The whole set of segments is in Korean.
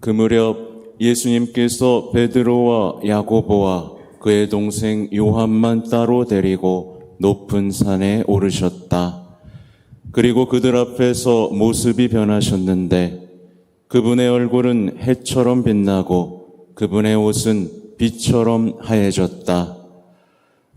그 무렵 예수님께서 베드로와 야고보와 그의 동생 요한만 따로 데리고 높은 산에 오르셨다. 그리고 그들 앞에서 모습이 변하셨는데 그분의 얼굴은 해처럼 빛나고 그분의 옷은 빛처럼 하얘졌다.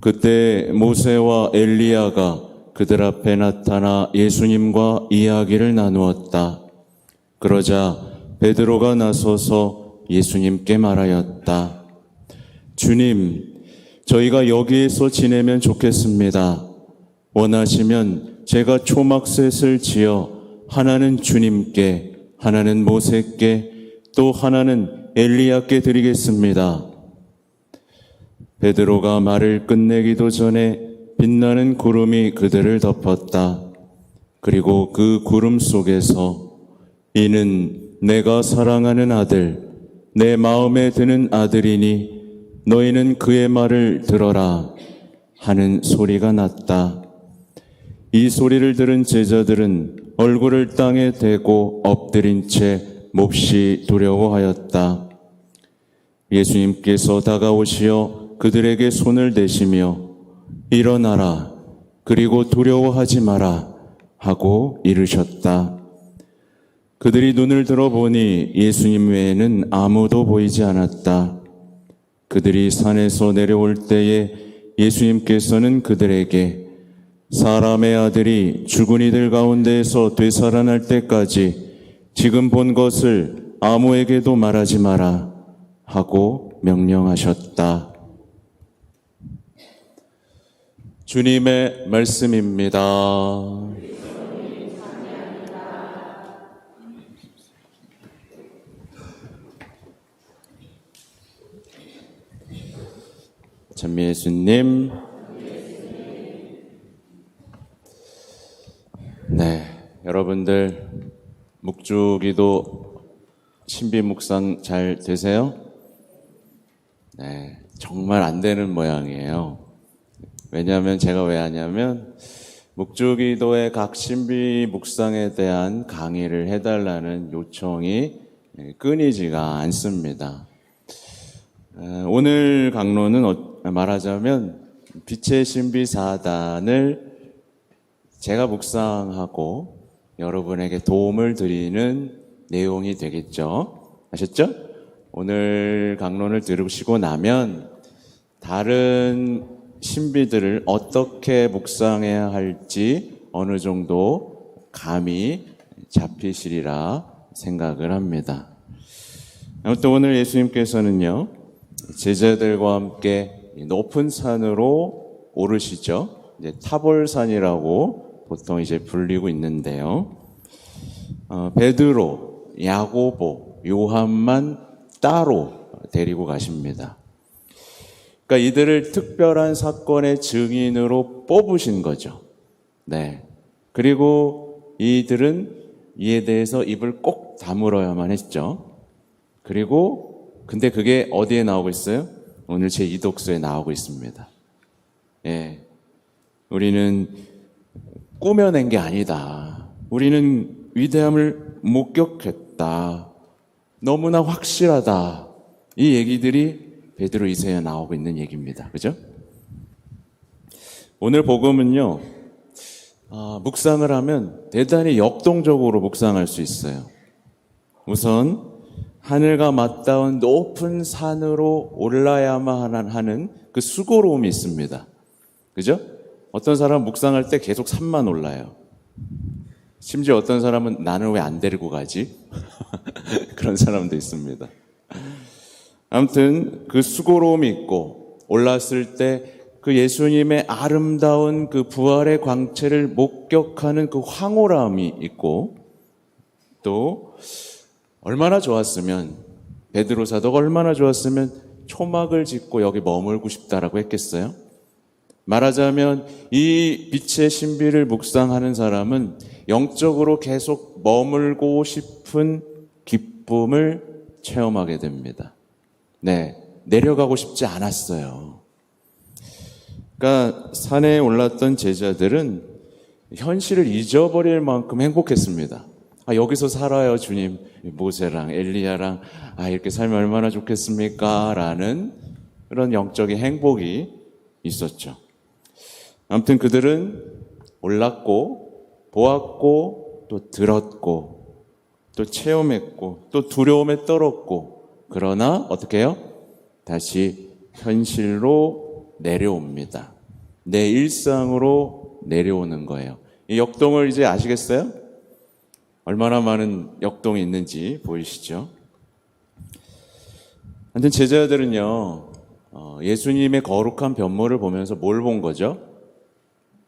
그때 모세와 엘리야가 그들 앞에 나타나 예수님과 이야기를 나누었다. 그러자 베드로가 나서서 예수님께 말하였다. 주님, 저희가 여기에서 지내면 좋겠습니다. 원하시면 제가 초막셋을 지어 하나는 주님께, 하나는 모세께, 또 하나는 엘리야께 드리겠습니다. 베드로가 말을 끝내기도 전에 빛나는 구름이 그들을 덮었다. 그리고 그 구름 속에서 이는 내가 사랑하는 아들, 내 마음에 드는 아들이니 너희는 그의 말을 들어라 하는 소리가 났다. 이 소리를 들은 제자들은 얼굴을 땅에 대고 엎드린 채 몹시 두려워하였다. 예수님께서 다가오시어 그들에게 손을 대시며 일어나라 그리고 두려워하지 마라 하고 이르셨다. 그들이 눈을 들어보니 예수님 외에는 아무도 보이지 않았다. 그들이 산에서 내려올 때에 예수님께서는 그들에게 사람의 아들이 죽은 이들 가운데에서 되살아날 때까지 지금 본 것을 아무에게도 말하지 마라 하고 명령하셨다. 주님의 말씀입니다. 전미예수님. 네, 여러분들 묵주기도 신비 묵상 잘 되세요? 네, 정말 안 되는 모양이에요. 왜냐하면 제가 왜 하냐면 묵주기도의 각 신비 묵상에 대한 강의를 해달라는 요청이 끊이지가 않습니다. 어, 오늘 강론은 어- 말하자면 빛의 신비 사단을 제가 묵상하고 여러분에게 도움을 드리는 내용이 되겠죠. 아셨죠? 오늘 강론을 들으시고 나면 다른 신비들을 어떻게 묵상해야 할지 어느 정도 감이 잡히시리라 생각을 합니다. 아무튼 오늘 예수님께서는요, 제자들과 함께 높은 산으로 오르시죠. 이제 타볼산이라고 보통 이제 불리고 있는데요. 어, 베드로, 야고보, 요한만 따로 데리고 가십니다. 그러니까 이들을 특별한 사건의 증인으로 뽑으신 거죠. 네. 그리고 이들은 이에 대해서 입을 꼭 다물어야만 했죠. 그리고 근데 그게 어디에 나오고 있어요? 오늘 제 이독서에 나오고 있습니다. 예. 우리는 꾸며낸 게 아니다. 우리는 위대함을 목격했다. 너무나 확실하다. 이 얘기들이 베드로 이서에 나오고 있는 얘기입니다. 그죠? 오늘 복음은요, 아, 묵상을 하면 대단히 역동적으로 묵상할 수 있어요. 우선 하늘과 맞닿은 높은 산으로 올라야만 하는 그 수고로움이 있습니다. 그죠? 어떤 사람은 묵상할 때 계속 산만 올라요. 심지어 어떤 사람은 나는 왜 안 데리고 가지? 그런 사람도 있습니다. 아무튼 그 수고로움이 있고 올랐을 때 그 예수님의 아름다운 그 부활의 광채를 목격하는 그 황홀함이 있고 또 얼마나 좋았으면 베드로 사도가 얼마나 좋았으면 초막을 짓고 여기 머물고 싶다라고 했겠어요? 말하자면 이 빛의 신비를 묵상하는 사람은 영적으로 계속 머물고 싶은 기쁨을 체험하게 됩니다. 네, 내려가고 싶지 않았어요. 그러니까 산에 올랐던 제자들은 현실을 잊어버릴 만큼 행복했습니다. 아, 여기서 살아요, 주님. 모세랑 엘리야랑, 아, 이렇게 살면 얼마나 좋겠습니까? 라는 그런 영적인 행복이 있었죠. 아무튼 그들은 올랐고, 보았고, 또 들었고, 또 체험했고, 또 두려움에 떨었고, 그러나 어떻게 해요? 다시 현실로 내려옵니다. 내 일상으로 내려오는 거예요. 이 역동을 이제 아시겠어요? 얼마나 많은 역동이 있는지 보이시죠? 하여튼 제자들은요, 어, 예수님의 거룩한 변모를 보면서 뭘 본 거죠?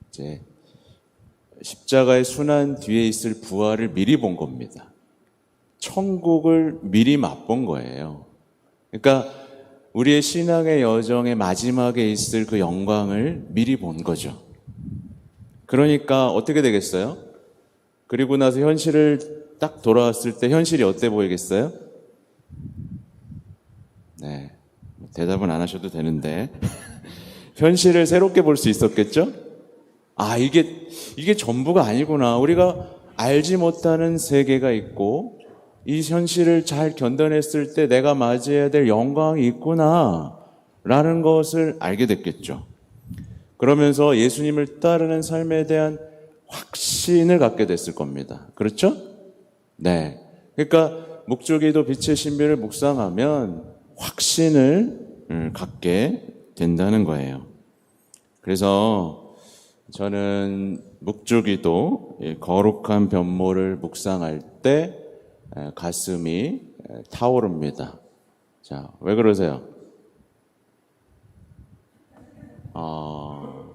이제 십자가의 순환 뒤에 있을 부활을 미리 본 겁니다. 천국을 미리 맛본 거예요. 그러니까 우리의 신앙의 여정의 마지막에 있을 그 영광을 미리 본 거죠. 그러니까 어떻게 되겠어요? 그리고 나서 현실을 딱 돌아왔을 때 현실이 어때 보이겠어요? 네. 대답은 안 하셔도 되는데. 현실을 새롭게 볼 수 있었겠죠? 아, 이게, 이게 전부가 아니구나. 우리가 알지 못하는 세계가 있고, 이 현실을 잘 견뎌냈을 때 내가 맞이해야 될 영광이 있구나. 라는 것을 알게 됐겠죠. 그러면서 예수님을 따르는 삶에 대한 확신을 갖게 됐을 겁니다. 그렇죠? 네. 그러니까 목조기도 빛의 신비를 묵상하면 확신을 음, 갖게 된다는 거예요. 그래서 저는 묵주기도 거룩한 변모를 묵상할 때 에, 가슴이 에, 타오릅니다. 자, 왜 그러세요? 아,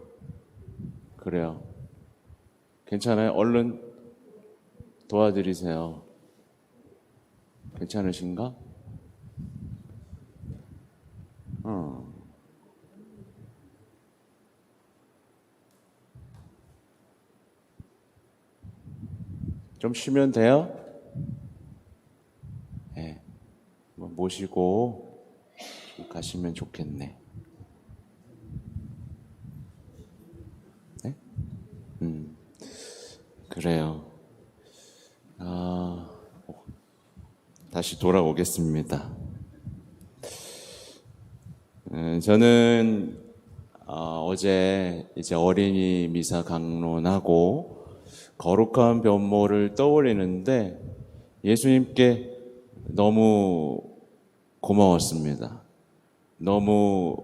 그래요. 괜찮아요? 얼른 도와드리세요. 괜찮으신가? 어. 좀 쉬면 돼요? 네. 뭐 모시고 좀 가시면 좋겠네. 네? 그래요. 아, 다시 돌아오겠습니다. 음, 저는 어, 어제 이제 어린이 미사 강론하고 거룩한 변모를 떠올리는데 예수님께 너무 고마웠습니다. 너무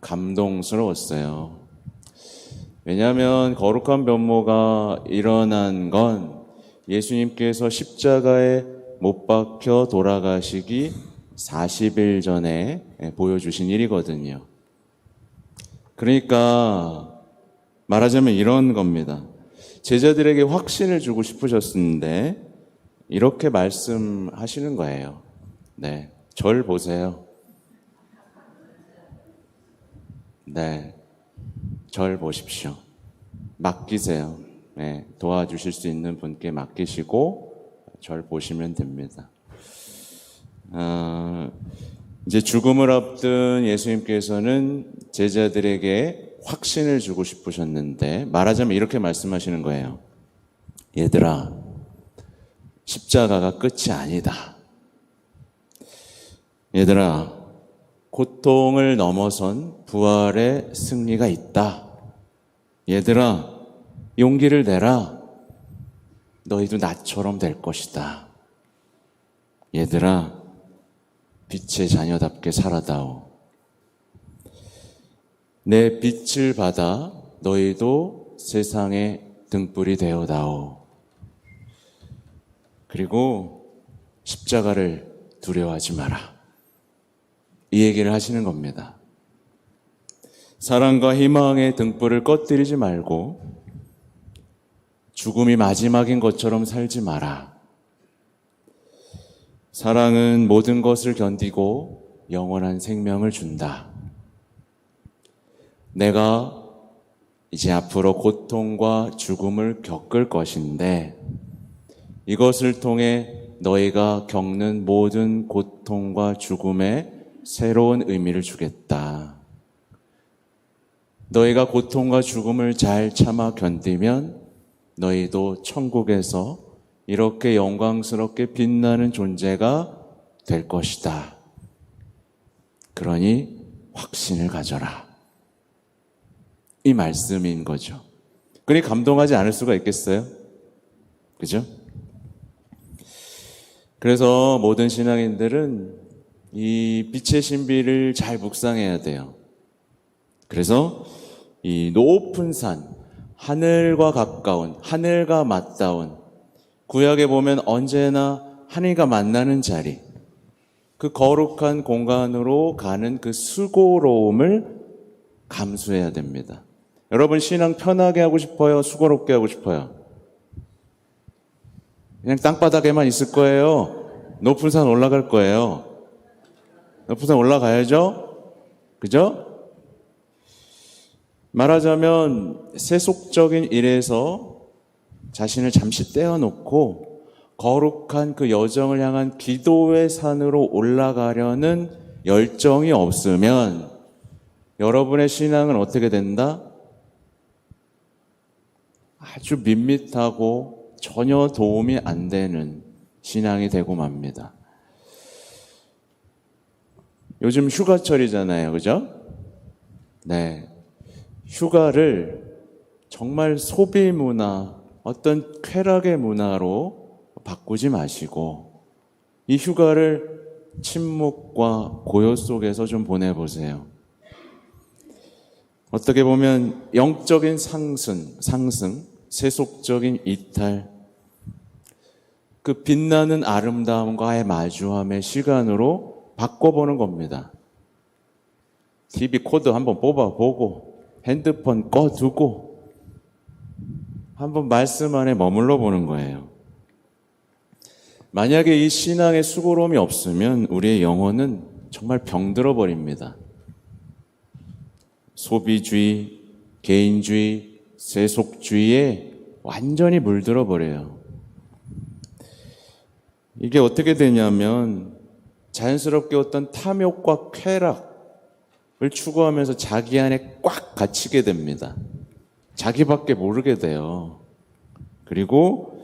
감동스러웠어요. 왜냐하면 거룩한 변모가 일어난 건 예수님께서 십자가에 못 박혀 돌아가시기 40일 전에 보여주신 일이거든요. 그러니까 말하자면 이런 겁니다. 제자들에게 확신을 주고 싶으셨는데 이렇게 말씀하시는 거예요. 네. 절 보세요. 네. 절 보십시오. 맡기세요. 네, 도와주실 수 있는 분께 맡기시고 절 보시면 됩니다. 어, 이제 죽음을 앞둔 예수님께서는 제자들에게 확신을 주고 싶으셨는데 말하자면 이렇게 말씀하시는 거예요. 얘들아, 십자가가 끝이 아니다. 얘들아, 고통을 넘어선 부활의 승리가 있다. 얘들아, 용기를 내라. 너희도 나처럼 될 것이다. 얘들아, 빛의 자녀답게 살아다오. 내 빛을 받아 너희도 세상의 등불이 되어다오. 그리고 십자가를 두려워하지 마라. 이 얘기를 하시는 겁니다. 사랑과 희망의 등불을 꺼뜨리지 말고 죽음이 마지막인 것처럼 살지 마라. 사랑은 모든 것을 견디고 영원한 생명을 준다. 내가 이제 앞으로 고통과 죽음을 겪을 것인데 이것을 통해 너희가 겪는 모든 고통과 죽음에 새로운 의미를 주겠다. 너희가 고통과 죽음을 잘 참아 견디면 너희도 천국에서 이렇게 영광스럽게 빛나는 존재가 될 것이다. 그러니 확신을 가져라. 이 말씀인 거죠. 그러니 감동하지 않을 수가 있겠어요? 그죠? 그래서 모든 신앙인들은 이 빛의 신비를 잘 묵상해야 돼요. 그래서 이 높은 산, 하늘과 가까운, 하늘과 맞닿은, 구약에 보면 언제나 하늘과 만나는 자리, 그 거룩한 공간으로 가는 그 수고로움을 감수해야 됩니다. 여러분 신앙 편하게 하고 싶어요? 수고롭게 하고 싶어요? 그냥 땅바닥에만 있을 거예요. 높은 산 올라갈 거예요. 높은 산 올라가야죠? 그죠? 말하자면 세속적인 일에서 자신을 잠시 떼어놓고 거룩한 그 여정을 향한 기도의 산으로 올라가려는 열정이 없으면 여러분의 신앙은 어떻게 된다? 아주 밋밋하고 전혀 도움이 안 되는 신앙이 되고 맙니다. 요즘 휴가철이잖아요. 그죠? 네. 휴가를 정말 소비 문화, 어떤 쾌락의 문화로 바꾸지 마시고 이 휴가를 침묵과 고요 속에서 좀 보내보세요. 어떻게 보면 영적인 상승, 상승, 세속적인 이탈, 그 빛나는 아름다움과의 마주함의 시간으로 바꿔보는 겁니다. TV 코드 한번 뽑아보고, 핸드폰 꺼두고, 한번 말씀 안에 머물러 보는 거예요. 만약에 이 신앙의 수고로움이 없으면 우리의 영혼은 정말 병들어 버립니다. 소비주의, 개인주의, 세속주의에 완전히 물들어 버려요. 이게 어떻게 되냐면 자연스럽게 어떤 탐욕과 쾌락을 추구하면서 자기 안에 꽉 갇히게 됩니다. 자기밖에 모르게 돼요. 그리고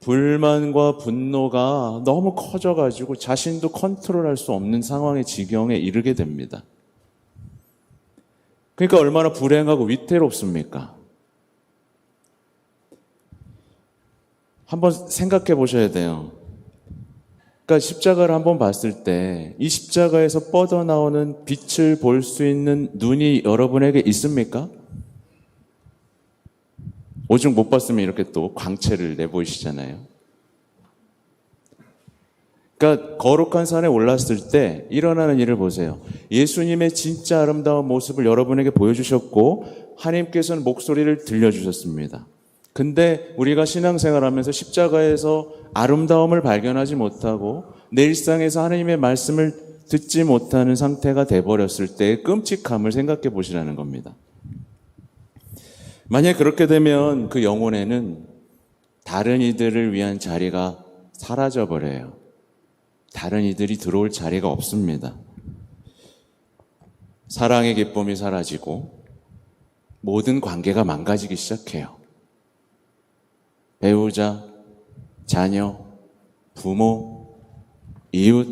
불만과 분노가 너무 커져가지고 자신도 컨트롤할 수 없는 상황의 지경에 이르게 됩니다. 그러니까 얼마나 불행하고 위태롭습니까? 한번 생각해 보셔야 돼요. 그러니까 십자가를 한번 봤을 때 이 십자가에서 뻗어나오는 빛을 볼 수 있는 눈이 여러분에게 있습니까? 오죽 못 봤으면 이렇게 또 광채를 내보이시잖아요. 그러니까 거룩한 산에 올랐을 때 일어나는 일을 보세요. 예수님의 진짜 아름다운 모습을 여러분에게 보여주셨고 하나님께서는 목소리를 들려주셨습니다. 근데 우리가 신앙생활하면서 십자가에서 아름다움을 발견하지 못하고 내 일상에서 하나님의 말씀을 듣지 못하는 상태가 돼버렸을 때의 끔찍함을 생각해 보시라는 겁니다. 만약 그렇게 되면 그 영혼에는 다른 이들을 위한 자리가 사라져 버려요. 다른 이들이 들어올 자리가 없습니다. 사랑의 기쁨이 사라지고 모든 관계가 망가지기 시작해요. 배우자, 자녀, 부모, 이웃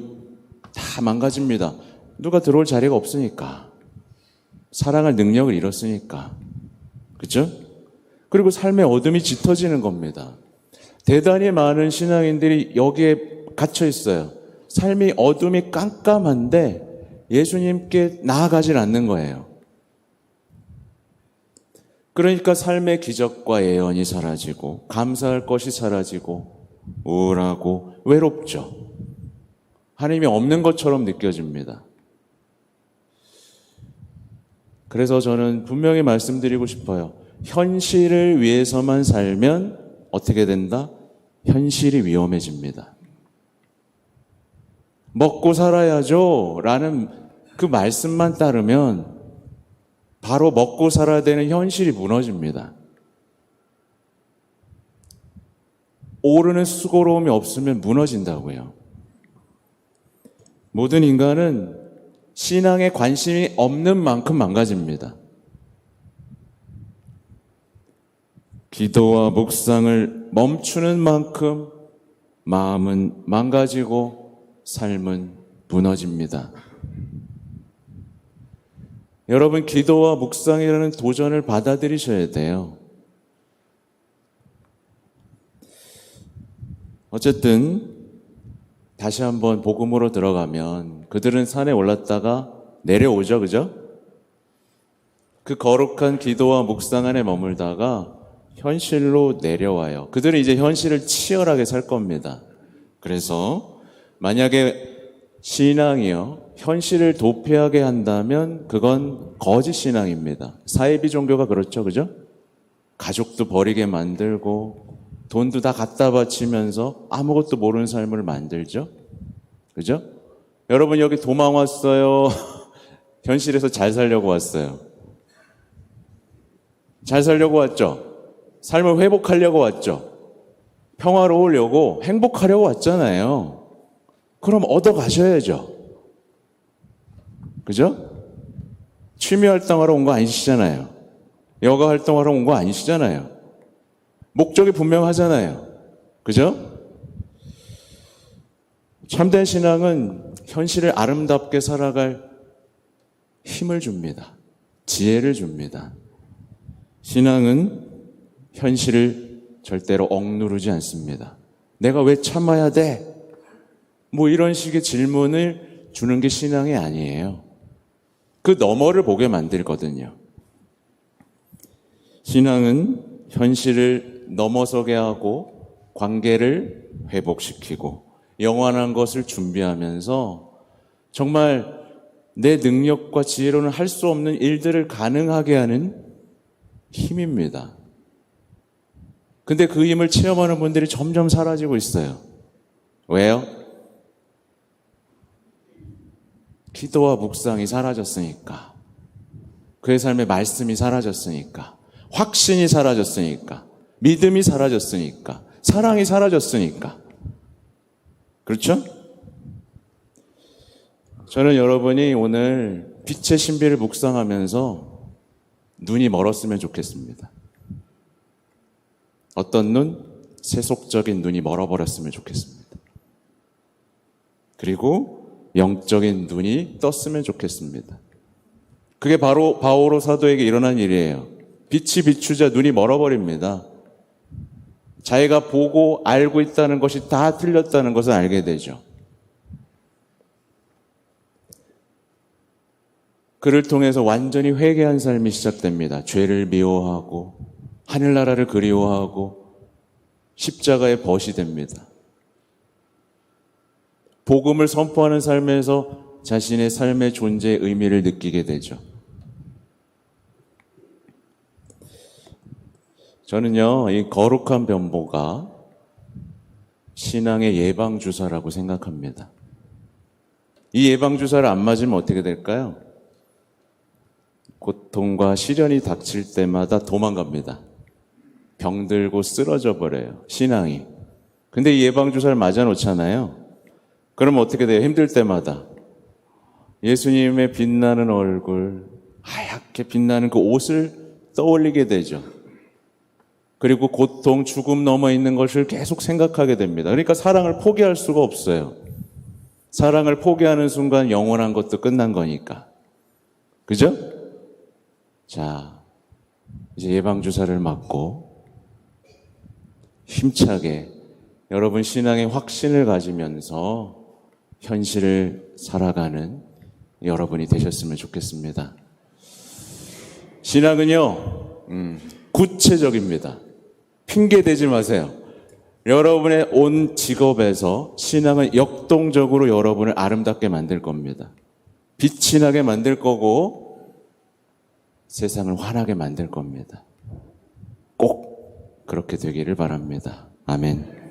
다 망가집니다. 누가 들어올 자리가 없으니까. 사랑할 능력을 잃었으니까. 그죠? 그리고 삶의 어둠이 짙어지는 겁니다. 대단히 많은 신앙인들이 여기에 갇혀 있어요. 삶이 어둠이 깜깜한데 예수님께 나아가질 않는 거예요. 그러니까 삶의 기적과 예언이 사라지고 감사할 것이 사라지고 우울하고 외롭죠. 하나님이 없는 것처럼 느껴집니다. 그래서 저는 분명히 말씀드리고 싶어요. 현실을 위해서만 살면 어떻게 된다? 현실이 위험해집니다. 먹고 살아야죠. 라는 그 말씀만 따르면 바로 먹고 살아야 되는 현실이 무너집니다. 오르는 수고로움이 없으면 무너진다고요. 모든 인간은 신앙에 관심이 없는 만큼 망가집니다. 기도와 묵상을 멈추는 만큼 마음은 망가지고 삶은 무너집니다. 여러분, 기도와 묵상이라는 도전을 받아들이셔야 돼요. 어쨌든, 다시 한번 복음으로 들어가면 그들은 산에 올랐다가 내려오죠, 그죠? 그 거룩한 기도와 묵상 안에 머물다가 현실로 내려와요. 그들은 이제 현실을 치열하게 살 겁니다. 그래서 만약에 신앙이요, 현실을 도피하게 한다면 그건 거짓 신앙입니다. 사이비 종교가 그렇죠, 그죠? 가족도 버리게 만들고 돈도 다 갖다 바치면서 아무것도 모르는 삶을 만들죠. 그죠? 여러분 여기 도망 왔어요. 현실에서 잘 살려고 왔어요. 잘 살려고 왔죠. 삶을 회복하려고 왔죠. 평화로우려고 행복하려고 왔잖아요. 그럼 얻어 가셔야죠. 그죠? 취미 활동하러 온 거 아니시잖아요. 여가 활동하러 온 거 아니시잖아요. 목적이 분명하잖아요. 그죠? 참된 신앙은 현실을 아름답게 살아갈 힘을 줍니다. 지혜를 줍니다. 신앙은 현실을 절대로 억누르지 않습니다. 내가 왜 참아야 돼? 뭐 이런 식의 질문을 주는 게 신앙이 아니에요. 그 너머를 보게 만들거든요. 신앙은 현실을 넘어서게 하고 관계를 회복시키고 영원한 것을 준비하면서 정말 내 능력과 지혜로는 할 수 없는 일들을 가능하게 하는 힘입니다. 근데 그 힘을 체험하는 분들이 점점 사라지고 있어요. 왜요? 기도와 묵상이 사라졌으니까. 그의 삶의 말씀이 사라졌으니까. 확신이 사라졌으니까. 믿음이 사라졌으니까. 사랑이 사라졌으니까. 그렇죠? 저는 여러분이 오늘 빛의 신비를 묵상하면서 눈이 멀었으면 좋겠습니다. 어떤 눈? 세속적인 눈이 멀어버렸으면 좋겠습니다. 그리고 영적인 눈이 떴으면 좋겠습니다. 그게 바로 바오로 사도에게 일어난 일이에요. 빛이 비추자 눈이 멀어버립니다. 자기가 보고 알고 있다는 것이 다 틀렸다는 것을 알게 되죠. 그를 통해서 완전히 회개한 삶이 시작됩니다. 죄를 미워하고 하늘나라를 그리워하고 십자가에 벗이 됩니다. 복음을 선포하는 삶에서 자신의 삶의 존재의 의미를 느끼게 되죠. 저는요, 이 거룩한 변보가 신앙의 예방주사라고 생각합니다. 이 예방주사를 안 맞으면 어떻게 될까요? 고통과 시련이 닥칠 때마다 도망갑니다. 병들고 쓰러져 버려요. 신앙이. 근데 이 예방주사를 맞아 놓잖아요. 그럼 어떻게 돼요? 힘들 때마다. 예수님의 빛나는 얼굴, 하얗게 빛나는 그 옷을 떠올리게 되죠. 그리고 고통, 죽음 넘어 있는 것을 계속 생각하게 됩니다. 그러니까 사랑을 포기할 수가 없어요. 사랑을 포기하는 순간 영원한 것도 끝난 거니까. 그죠? 자, 이제 예방주사를 맞고 힘차게 여러분 신앙의 확신을 가지면서 현실을 살아가는 여러분이 되셨으면 좋겠습니다. 신앙은요, 음, 구체적입니다. 핑계 대지 마세요. 여러분의 온 직업에서 신앙은 역동적으로 여러분을 아름답게 만들 겁니다. 빛이 나게 만들 거고 세상을 환하게 만들 겁니다. 꼭 그렇게 되기를 바랍니다. 아멘.